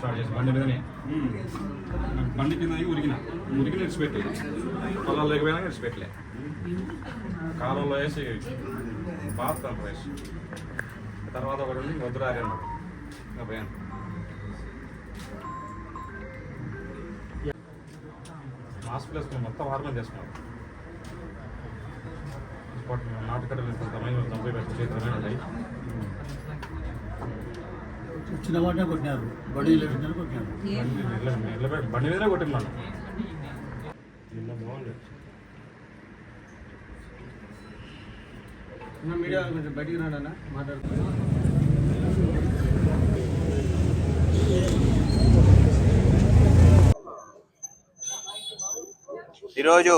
Start చేసి బండి మీదనే. బండి కింద ఉరికిన. ఉరికిన ఇడిచిపెట్టి పొలాలు లేకపోయినా ఇడిచిపెట్టలే కాలంలో వేసి బాధ వేసి తర్వాత ఒకటి ఉండి వద్దురారి అన్నాడు. ఇంకా పోయాను. వేసుకుని మొత్తం వారమే చేసుకున్నాను నాటుకట్టలు తమైన తొంభై పెద్ద చేతులమైన చిన్న వాటినే కొట్టినారు. బడి లేకుండా కొట్టినారు. బండి నిన్న బాగుంది మీడియా కొంచెం బయటికి రాడన్నా మాట్లాడుతున్నా ఈరోజు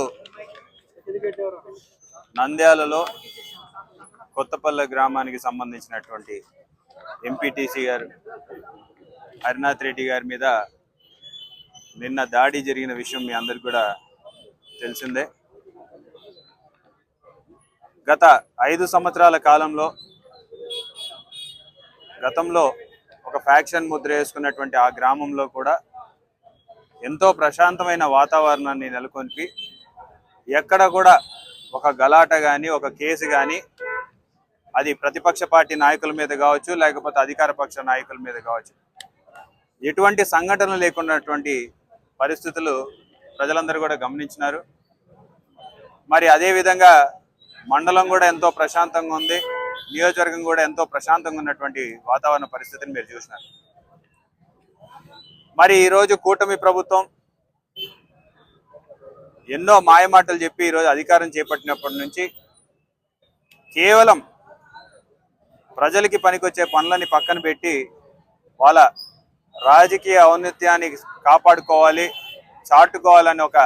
నంద్యాలలో కొత్తపల్లె గ్రామానికి సంబంధించినటువంటి ఎంపీటీసీ గారు హరినాథ్ రెడ్డి గారి మీద నిన్న దాడి జరిగిన విషయం మీ అందరికి కూడా తెలిసిందే. గత ఐదు సంవత్సరాల కాలంలో గతంలో ఒక ఫ్యాక్షన్ ముద్ర వేసుకున్నటువంటి ఆ గ్రామంలో కూడా ఎంతో ప్రశాంతమైన వాతావరణాన్ని నెలకొల్పి ఎక్కడ కూడా ఒక గలాట కానీ ఒక కేసు కానీ అది ప్రతిపక్ష పార్టీ నాయకుల మీద కావచ్చు లేకపోతే అధికార పక్ష నాయకుల మీద కావచ్చు. ఎటువంటి సంఘటనలు లేకున్నటువంటి పరిస్థితులు ప్రజలందరూ కూడా గమనించినారు. మరి అదే విధంగా మండలం కూడా ఎంతో ప్రశాంతంగా ఉంది. నియోజకవర్గం కూడా ఎంతో ప్రశాంతంగా ఉన్నటువంటి వాతావరణ పరిస్థితిని మీరు చూసినారు. మరి ఈరోజు కూటమి ప్రభుత్వం ఎన్నో మాయమాటలు చెప్పి ఈరోజు అధికారం చేపట్టినప్పటి నుంచి కేవలం ప్రజలకి పనికొచ్చే పనులని పక్కన పెట్టి వాళ్ళ రాజకీయ ఔన్నత్యాన్ని కాపాడుకోవాలి చాటుకోవాలని ఒక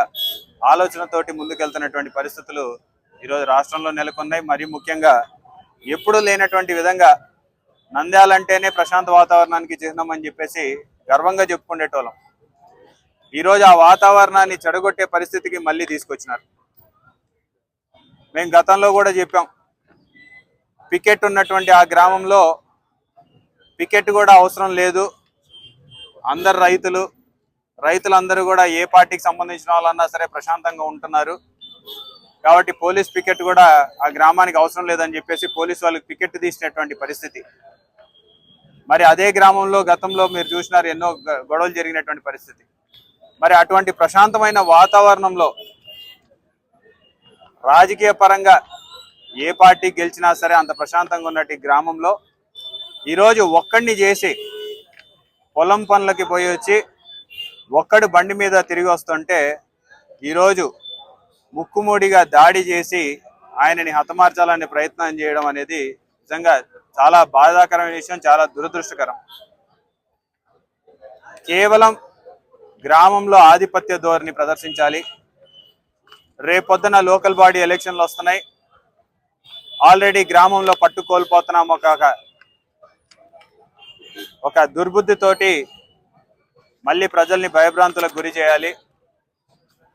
ఆలోచనతోటి ముందుకెళ్తున్నటువంటి పరిస్థితులు ఈరోజు రాష్ట్రంలో నెలకొన్నాయి. మరీ ముఖ్యంగా ఎప్పుడూ లేనటువంటి విధంగా నంద్యాలంటేనే ప్రశాంత వాతావరణానికి చిహ్నం అని చెప్పేసి గర్వంగా చెప్పుకునేటోళ్ళం. ఈరోజు ఆ వాతావరణాన్ని చెడగొట్టే పరిస్థితికి మళ్ళీ తీసుకొచ్చినారు. మేము గతంలో కూడా చెప్పాం పికెట్ ఉన్నటువంటి ఆ గ్రామంలో పికెట్ కూడా అవసరం లేదు. అందరు రైతులు రైతులందరూ కూడా ఏ పార్టీకి సంబంధించిన వాళ్ళన్నా సరే ప్రశాంతంగా ఉంటున్నారు. కాబట్టి పోలీస్ పికెట్ కూడా ఆ గ్రామానికి అవసరం లేదని చెప్పేసి పోలీస్ వాళ్ళకి పికెట్ తీసినటువంటి పరిస్థితి. మరి అదే గ్రామంలో గతంలో మీరు చూసినారు ఎన్నో గొడవలు జరిగినటువంటి పరిస్థితి. మరి అటువంటి ప్రశాంతమైన వాతావరణంలో రాజకీయ పరంగా ఏ పార్టీ గెలిచినా సరే అంత ప్రశాంతంగా ఉన్నట్టు ఈ గ్రామంలో ఈరోజు ఒక్కడిని చేసి పొలం పనులకి పోయి వచ్చి ఒక్కడు బండి మీద తిరిగి వస్తుంటే ఈరోజు ముక్కుముడిగా దాడి చేసి ఆయనని హతమార్చాలనే ప్రయత్నం చేయడం అనేది నిజంగా చాలా బాధాకరమైన విషయం చాలా దురదృష్టకరం. కేవలం గ్రామంలో ఆధిపత్య ధోరణి ప్రదర్శించాలి. రేపొద్దున లోకల్ బాడీ ఎలక్షన్లు వస్తున్నాయి. ఆల్రెడీ గ్రామంలో పట్టు కోల్పోతున్నాం ఒక ఒక- దుర్బుద్ధితోటి మళ్ళీ ప్రజల్ని భయభ్రాంతులకు గురి చేయాలి.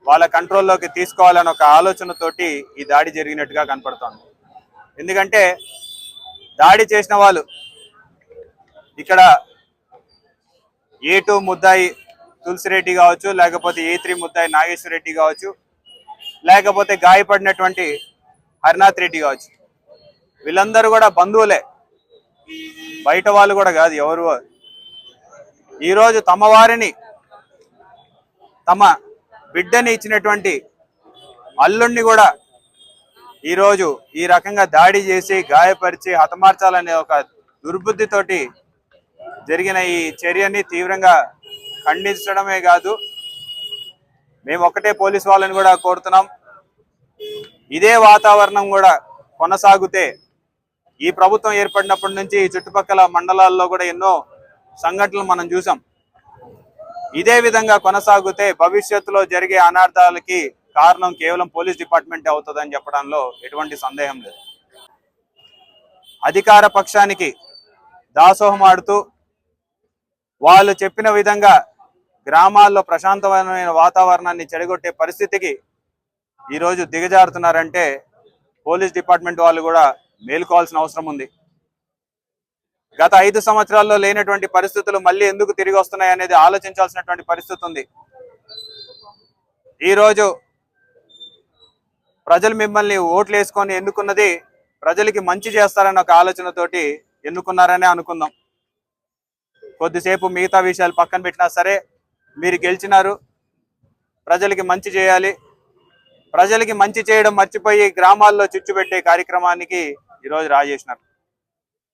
వాళ్ళ కంట్రోల్లోకి తీసుకోవాలని ఒక ఆలోచనతోటి ఈ దాడి జరిగినట్టుగా కనపడుతోంది. ఎందుకంటే దాడి చేసిన వాళ్ళు ఇక్కడ ఏ టూ ముద్దాయి తులసిరెడ్డి కావచ్చు లేకపోతే ఏ త్రీ ముద్దాయి నాగేశ్వర రెడ్డి కావచ్చు లేకపోతే గాయపడినటువంటి హరినాథ్ రెడ్డి కావచ్చు. వీళ్ళందరూ కూడా బంధువులే. బయట వాళ్ళు కూడా కాదు ఎవరు ఈరోజు తమ వారిని తమ బిడ్డని ఇచ్చినటువంటి అల్లుణ్ణి కూడా ఈరోజు ఈ రకంగా దాడి చేసి గాయపరిచి హతమార్చాలనే ఒక దుర్బుద్ధితోటి జరిగిన ఈ చర్యని తీవ్రంగా ఖండించడమే కాదు మేము ఒకటే పోలీస్ వాళ్ళని కూడా కోరుతున్నాం. ఇదే వాతావరణం కూడా కొనసాగితే ఈ ప్రభుత్వం ఏర్పడినప్పటి నుంచి చుట్టుపక్కల మండలాల్లో కూడా ఎన్నో సంఘటనలు మనం చూసాం. ఇదే విధంగా కొనసాగితే భవిష్యత్తులో జరిగే అనార్థాలకి కారణం కేవలం పోలీస్ డిపార్ట్మెంట్ అవుతుందని చెప్పడంలో ఎటువంటి సందేహం లేదు. అధికార పక్షానికి దాసోహం ఆడుతూ వాళ్ళు చెప్పిన విధంగా గ్రామాల్లో ప్రశాంతమైన వాతావరణాన్ని చెడగొట్టే పరిస్థితికి ఈరోజు దిగజారుతున్నారంటే పోలీస్ డిపార్ట్మెంట్ వాళ్ళు కూడా మేలుకోవాల్సిన అవసరం ఉంది. గత ఐదు సంవత్సరాల్లో లేనటువంటి పరిస్థితులు మళ్ళీ ఎందుకు తిరిగి వస్తున్నాయి అనేది ఆలోచించాల్సినటువంటి పరిస్థితి ఉంది. ఈరోజు ప్రజలు మిమ్మల్ని ఓట్లు వేసుకొని ఎన్నుకున్నది ప్రజలకి మంచి చేస్తారన్న ఒక ఆలోచనతోటి ఎన్నుకున్నారనే అనుకుందాం. కొద్దిసేపు మిగతా విషయాలు పక్కన పెట్టినా సరే మీరు గెలిచినారు ప్రజలకి మంచి చేయాలి. ప్రజలకి మంచి చేయడం మర్చిపోయి గ్రామాల్లో చిచ్చు పెట్టే కార్యక్రమానికి ఈరోజు రాజేసినారు.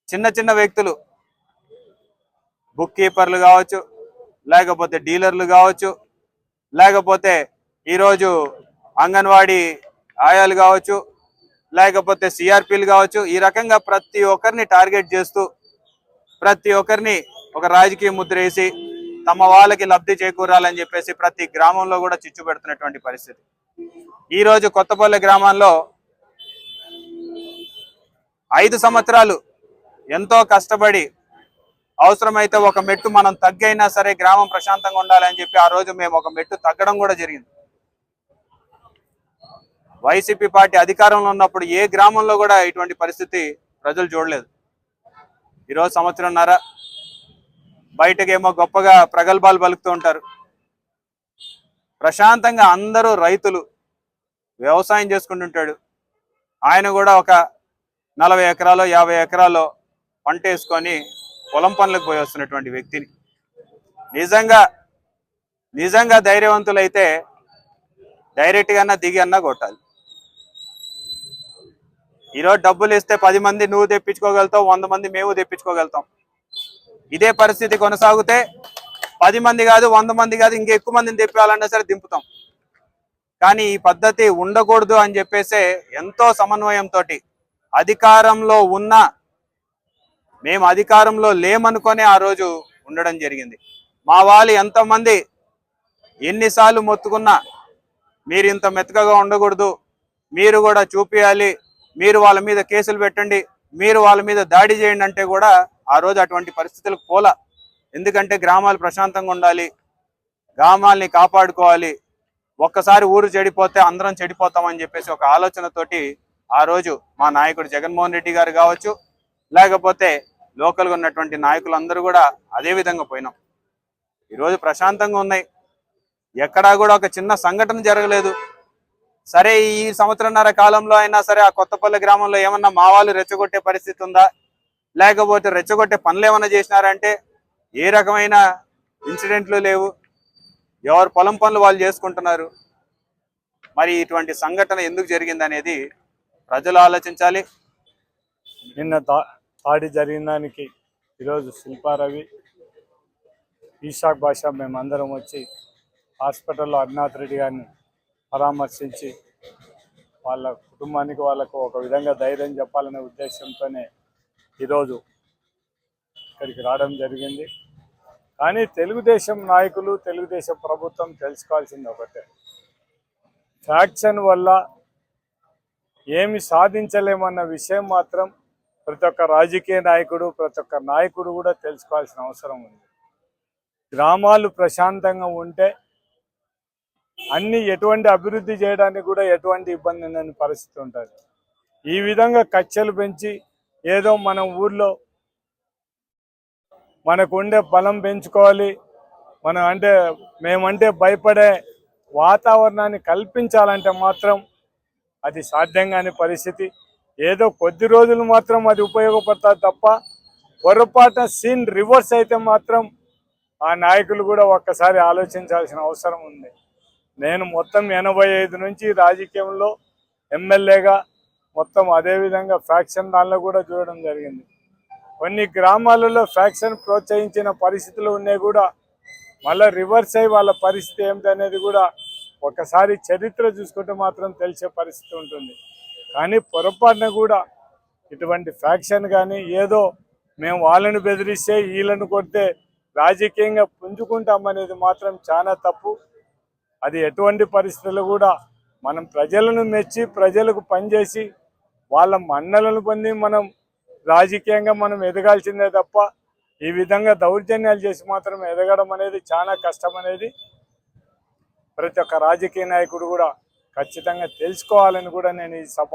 చిన్న చిన్న వ్యక్తులు బుక్ కీపర్లు కావచ్చు లేకపోతే డీలర్లు కావచ్చు లేకపోతే ఈరోజు అంగన్వాడీ ఆయాలు కావచ్చు లేకపోతే సిఆర్పీలు కావచ్చు ఈ రకంగా ప్రతి ఒక్కరిని టార్గెట్ చేస్తూ ప్రతి ఒక్కరిని ఒక రాజకీయ ముద్ర వేసి తమ వాళ్ళకి లబ్ధి చేకూరాలని చెప్పేసి ప్రతి గ్రామంలో కూడా చిచ్చు పెడుతున్నటువంటి పరిస్థితి. ఈ రోజు కొత్తపల్లి గ్రామంలో ఐదు సంవత్సరాలు ఎంతో కష్టపడి అవసరమైతే ఒక మెట్టు మనం తగ్గైనా సరే గ్రామం ప్రశాంతంగా ఉండాలని చెప్పి ఆ రోజు మేము ఒక మెట్టు తగ్గడం కూడా జరిగింది. వైసీపీ పార్టీ అధికారంలో ఉన్నప్పుడు ఏ గ్రామంలో కూడా ఇటువంటి పరిస్థితి ప్రజలు చూడలేదు. ఈరోజు సంవత్సరంన్నర బయటకేమో గొప్పగా ప్రగల్భాలు పలుకుతూ ఉంటారు. ప్రశాంతంగా అందరూ రైతులు వ్యవసాయం చేసుకుంటుంటాడు. ఆయన కూడా ఒక నలభై ఎకరాలు యాభై ఎకరాలు పంట వేసుకొని పొలం పనులకు పోయి వస్తున్నటువంటి వ్యక్తిని. నిజంగా నిజంగా ధైర్యవంతులైతే డైరెక్ట్గా అన్నా దిగి అన్నా కొట్టాలి. ఈరోజు డబ్బులు ఇస్తే పది మంది నువ్వు తెప్పించుకోగలుగుతావు వంద మంది మేము తెప్పించుకోగలుగుతాం. ఇదే పరిస్థితి కొనసాగితే పది మంది కాదు వంద మంది కాదు ఇంకా ఎక్కువ మందిని తెప్పాలన్నా సరే దింపుతాం. కానీ ఈ పద్ధతి ఉండకూడదు అని చెప్పేసే ఎంతో సమన్వయంతో అధికారంలో ఉన్న మేము అధికారంలో లేమనుకొని ఆ రోజు ఉండడం జరిగింది. మా వాళ్ళు ఎంతమంది ఎన్నిసార్లు మొత్తుకున్నా మీరు ఇంత మెత్తగా ఉండకూడదు మీరు కూడా చూపించాలి మీరు వాళ్ళ మీద కేసులు పెట్టండి మీరు వాళ్ళ మీద దాడి చేయండి అంటే కూడా ఆ రోజు అటువంటి పరిస్థితులకు పోలా. ఎందుకంటే గ్రామాలు ప్రశాంతంగా ఉండాలి గ్రామాల్ని కాపాడుకోవాలి ఒక్కసారి ఊరు చెడిపోతే అందరం చెడిపోతామని చెప్పేసి ఒక ఆలోచనతోటి ఆ రోజు మా నాయకుడు జగన్మోహన్ రెడ్డి గారు కావచ్చు లేకపోతే లోకల్గా ఉన్నటువంటి నాయకులందరూ కూడా అదే విధంగా పోయినాం. ఈరోజు ప్రశాంతంగా ఉన్నాయి. ఎక్కడా కూడా ఒక చిన్న సంఘటన జరగలేదు. సరే ఈ సంవత్సరంన్నర కాలంలో అయినా సరే ఆ కొత్తపల్లి గ్రామంలో ఏమన్నా మా వాళ్ళు రెచ్చగొట్టే పరిస్థితి ఉందా? లేకపోతే రెచ్చగొట్టే పనులు ఏమన్నా చేసినారంటే ఏ రకమైన ఇన్సిడెంట్లు లేవు? ఎవరు పొలం పనులు వాళ్ళు చేసుకుంటున్నారు? మరి ఇటువంటి సంఘటన ఎందుకు జరిగింది అనేది ప్రజలు ఆలోచించాలి. నిన్న దా దాడి జరిగిన దానికి ఈరోజు శిల్పారవి ఈషాక్ భాష మేమందరం వచ్చి హాస్పిటల్లో అరుణాథ్ రెడ్డి గారిని పరామర్శించి వాళ్ళ కుటుంబానికి వాళ్ళకు ఒక విధంగా ధైర్యం చెప్పాలనే ఉద్దేశంతోనే ఈరోజు ఇక్కడికి రావడం జరిగింది. కానీ తెలుగుదేశం నాయకులు తెలుగుదేశం ప్రభుత్వం తెలుసుకోవాల్సింది ఒకటే. ఫ్యాక్షన్ వల్ల ఏమి సాధించలేమన్న విషయం మాత్రం ప్రతి ఒక్క రాజకీయ నాయకుడు ప్రతి ఒక్క నాయకుడు కూడా తెలుసుకోవాల్సిన అవసరం ఉంది. గ్రామాలు ప్రశాంతంగా ఉంటే అన్ని ఎటువంటి అభివృద్ధి చేయడానికి కూడా ఎటువంటి ఇబ్బంది లేని పరిస్థితి ఉంటుంది. ఈ విధంగా కచ్చలు పెంచి ఏదో మన ఊర్లో మనకు ఉండే బలం పెంచుకోవాలి. మనం అంటే మేమంటే భయపడే వాతావరణాన్ని కల్పించాలంటే మాత్రం అది సాధ్యం కాని పరిస్థితి. ఏదో కొద్ది రోజులు మాత్రం అది ఉపయోగపడతారు తప్ప పొరపాటున సీన్ రివర్స్ అయితే మాత్రం ఆ నాయకులు కూడా ఒక్కసారి ఆలోచించాల్సిన అవసరం ఉంది. నేను మొత్తం ఎనభై ఐదు నుంచి రాజకీయంలో ఎమ్మెల్యేగా మొత్తం అదే విధంగా ఫ్యాక్షన్ దానిలో కూడా చూడడం జరిగింది. కొన్ని గ్రామాలలో ఫ్యాక్షన్ ప్రోత్సహించిన పరిస్థితులు ఉన్నాయి కూడా. మళ్ళీ రివర్స్ అయ్యి వాళ్ళ పరిస్థితి ఏమిటి అనేది కూడా ఒకసారి చరిత్ర చూసుకుంటే మాత్రం తెలిసే పరిస్థితి ఉంటుంది. కానీ పొరపాటున కూడా ఇటువంటి ఫ్యాక్షన్ కానీ ఏదో మేము వాళ్ళని బెదిరిస్తే వీళ్ళను కొడితే రాజకీయంగా పుంజుకుంటామనేది మాత్రం చాలా తప్పు. అది ఎటువంటి పరిస్థితుల్లో కూడా మనం ప్రజలను మెచ్చి ప్రజలకు పనిచేసి వాళ్ళ మన్నలను పొంది మనం రాజకీయంగా మనం ఎదగాల్సిందే తప్ప ఈ విధంగా దౌర్జన్యాలు చేసి మాత్రం ఎదగడం అనేది చాలా కష్టం అనేది ప్రతి ఒక్క రాజకీయ నాయకుడు కూడా ఖచ్చితంగా తెలుసుకోవాలని కూడా నేను ఈ సభ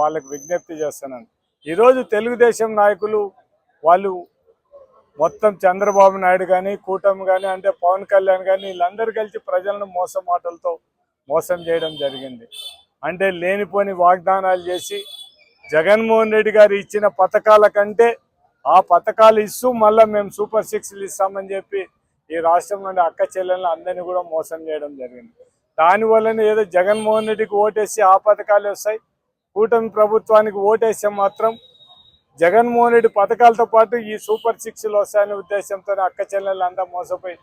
వాళ్ళకి విజ్ఞప్తి చేస్తున్నాను. ఈరోజు తెలుగుదేశం నాయకులు వాళ్ళు మొత్తం చంద్రబాబు నాయుడు కానీ కూటమి కానీ అంటే పవన్ కళ్యాణ్ కానీ వీళ్ళందరూ కలిసి ప్రజలను మోసం మాటలతో మోసం చేయడం జరిగింది. అంటే లేనిపోని వాగ్దానాలు చేసి జగన్మోహన్ రెడ్డి గారు ఇచ్చిన పథకాల కంటే ఆ పథకాలు ఇస్తూ మళ్ళీ మేము సూపర్ సిక్స్లు ఇస్తామని చెప్పి ఈ రాష్ట్రం నుండి అక్క చెల్లెలను అందరినీ కూడా మోసం చేయడం జరిగింది. దానివల్లనే ఏదో జగన్మోహన్ రెడ్డికి ఓటేసి ఆ పథకాలు వస్తాయి. కూటమి ప్రభుత్వానికి ఓటేస్తే మాత్రం జగన్మోహన్ రెడ్డి పథకాలతో పాటు ఈ సూపర్ సిక్స్లు వస్తాయనే ఉద్దేశంతో అక్క చెల్లెలు అంతా మోసపోయి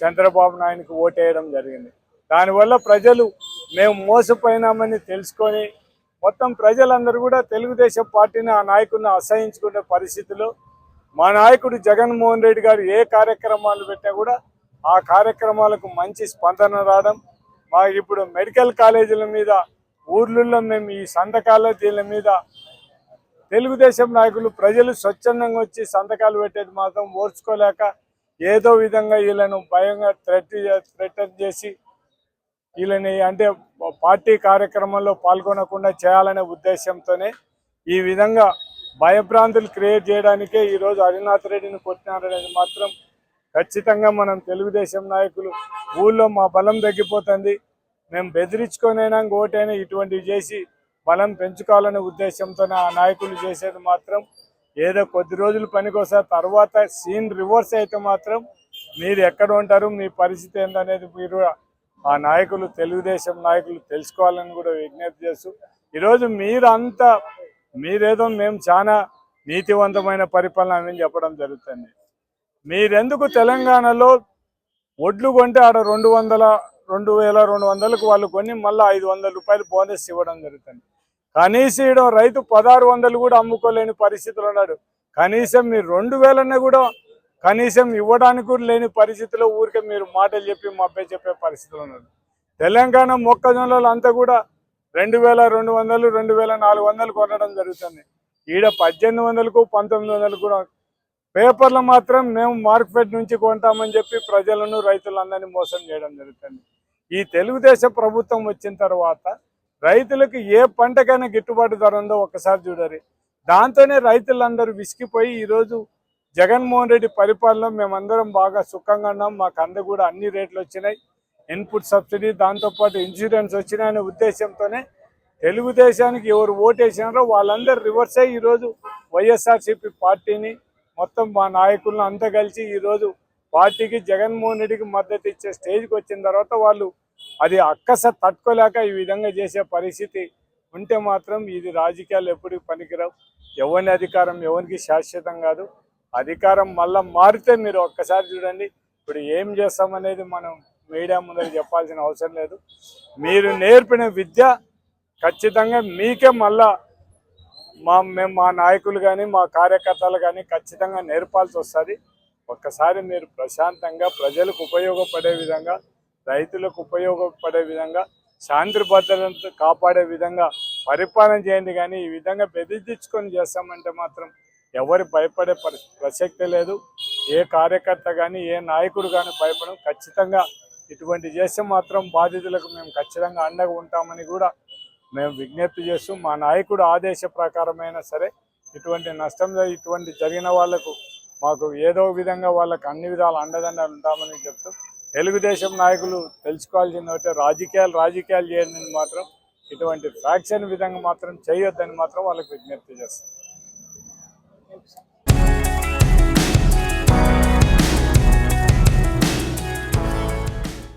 చంద్రబాబు నాయుడుకి ఓటేయడం జరిగింది. దానివల్ల ప్రజలు మేము మోసపోయినామని తెలుసుకొని మొత్తం ప్రజలందరూ కూడా తెలుగుదేశం పార్టీని ఆ నాయకుడిని అసహించుకునే పరిస్థితిలో మా నాయకుడు జగన్మోహన్ రెడ్డి గారు ఏ కార్యక్రమాలు పెట్టినా కూడా ఆ కార్యక్రమాలకు మంచి స్పందన రావడం మా ఇప్పుడు మెడికల్ కాలేజీల మీద ఊర్లలో మేము ఈ సంతకాల దీని మీద తెలుగుదేశం నాయకులు ప్రజలు స్వచ్ఛందంగా వచ్చి సంతకాలు పెట్టేది మాత్రం ఓర్చుకోలేక ఏదో విధంగా వీళ్ళను భయంగా థ్రెట్ థ్రెటన్ చేసి వీళ్ళని అంటే పార్టీ కార్యక్రమంలో పాల్గొనకుండా చేయాలనే ఉద్దేశంతోనే ఈ విధంగా భయభ్రాంతులు క్రియేట్ చేయడానికే ఈరోజు అరినాథ్ రెడ్డిని కొట్టినారనేది మాత్రం ఖచ్చితంగా మనం తెలుగుదేశం నాయకులు ఊళ్ళో మా బలం తగ్గిపోతుంది. మేము బెదిరించుకొనైనా ఓటైనా ఇటువంటివి చేసి బలం పెంచుకోవాలనే ఉద్దేశంతోనే ఆ నాయకులు చేసేది మాత్రం ఏదో కొద్ది రోజులు పనికొస్తారు తర్వాత సీన్ రివర్స్ అయితే మాత్రం మీరు ఎక్కడ ఉంటారు మీ పరిస్థితి ఏందనేది మీరు ఆ నాయకులు తెలుగుదేశం నాయకులు తెలుసుకోవాలని కూడా విజ్ఞప్తి చేస్తూ ఈరోజు మీరు అంతా మీరేదో మేము చాలా నీతివంతమైన పరిపాలన అని చెప్పడం జరుగుతుంది. మీరెందుకు తెలంగాణలో ఒడ్లు కొంటే ఆడ రెండు వందల రెండు వేల రెండు వందలకు వాళ్ళు కొని మళ్ళీ ఐదు వందల రూపాయలు బోనస్ ఇవ్వడం జరుగుతుంది. కనీసం ఈడ రైతు పదహారు వందలు కూడా అమ్ముకోలేని పరిస్థితులు ఉన్నాడు. కనీసం మీరు రెండు వేలన్నా కూడా కనీసం ఇవ్వడానికి కూడా లేని పరిస్థితిలో ఊరికే మీరు మాటలు చెప్పి మబ్బే చెప్పే పరిస్థితులు ఉన్నారు తెలంగాణ మొక్కజొన్నలు అంతా కూడా రెండు వేల రెండు వందలు రెండు వేల నాలుగు వందలు కొనడం జరుగుతుంది. ఈడ పద్దెనిమిది వందలకు పంతొమ్మిది వందలు కూడా పేపర్లు మాత్రం మేము మార్కెట్ నుంచి కొంటామని చెప్పి ప్రజలను రైతులందరినీ మోసం చేయడం జరుగుతుంది. ఈ తెలుగుదేశం ప్రభుత్వం వచ్చిన తర్వాత రైతులకు ఏ పంటకైనా గిట్టుబాటు ధర ఉందో ఒకసారి చూడరు దాంతోనే రైతులందరూ విసిగిపోయి ఈరోజు జగన్మోహన్ రెడ్డి పరిపాలన మేమందరం బాగా సుఖంగా ఉన్నాం. మాకు అంద కూడా అన్ని రేట్లు వచ్చినాయి. ఇన్పుట్ సబ్సిడీ దాంతోపాటు ఇన్సూరెన్స్ వచ్చినాయనే ఉద్దేశంతోనే తెలుగుదేశానికి ఎవరు ఓటేసినారో వాళ్ళందరూ రివర్స్ అయ్యి ఈరోజు వైఎస్ఆర్సీపీ పార్టీని మొత్తం మా నాయకులను అంతా కలిసి ఈరోజు పార్టీకి జగన్మోహన్ రెడ్డికి మద్దతు ఇచ్చే స్టేజ్కి వచ్చిన తర్వాత వాళ్ళు అది అక్కస తట్టుకోలేక ఈ విధంగా చేసే పరిస్థితి ఉంటే మాత్రం ఇది రాజకీయాలు ఎప్పటికి పనికిరావు. ఎవరిని అధికారం ఎవరికి శాశ్వతం కాదు. అధికారం మళ్ళా మారితే మీరు ఒక్కసారి చూడండి. ఇప్పుడు ఏం చేస్తామనేది మనం మీడియా ముందర చెప్పాల్సిన అవసరం లేదు. మీరు నేర్పిన విద్య ఖచ్చితంగా మీకే మళ్ళా మా మేము మా నాయకులు కానీ మా కార్యకర్తలు కానీ ఖచ్చితంగా నేర్పాల్సి వస్తుంది. ఒక్కసారి మీరు ప్రశాంతంగా ప్రజలకు ఉపయోగపడే విధంగా రైతులకు ఉపయోగపడే విధంగా శాంతి భద్రతను కాపాడే విధంగా పరిపాలన చేయండి కానీ ఈ విధంగా బెదిరించుకొని చేస్తామంటే మాత్రం ఎవరు భయపడే పరి ప్రసక్తి లేదు. ఏ కార్యకర్త కానీ ఏ నాయకుడు కానీ భయపడం ఖచ్చితంగా ఇటువంటి చేస్తే మాత్రం బాధితులకు మేము ఖచ్చితంగా అండగా ఉంటామని కూడా మేము విజ్ఞప్తి చేస్తూ మా నాయకుడు ఆదేశ ప్రకారమైనా సరే ఇటువంటి నష్టం ఇటువంటి జరిగిన వాళ్ళకు మాకు ఏదో విధంగా వాళ్ళకు అన్ని విధాలు అండదండలు ఉంటామని చెప్తూ తెలుగుదేశం నాయకులు తెలుసుకోవాల్సింది ఒకటే రాజకీయాలు రాజకీయాలు చేయడం మాత్రం ఇటువంటి ఫ్యాక్షన్ విధంగా మాత్రం చేయొద్దని మాత్రం వాళ్ళకి విజ్ఞప్తి చేస్తాం.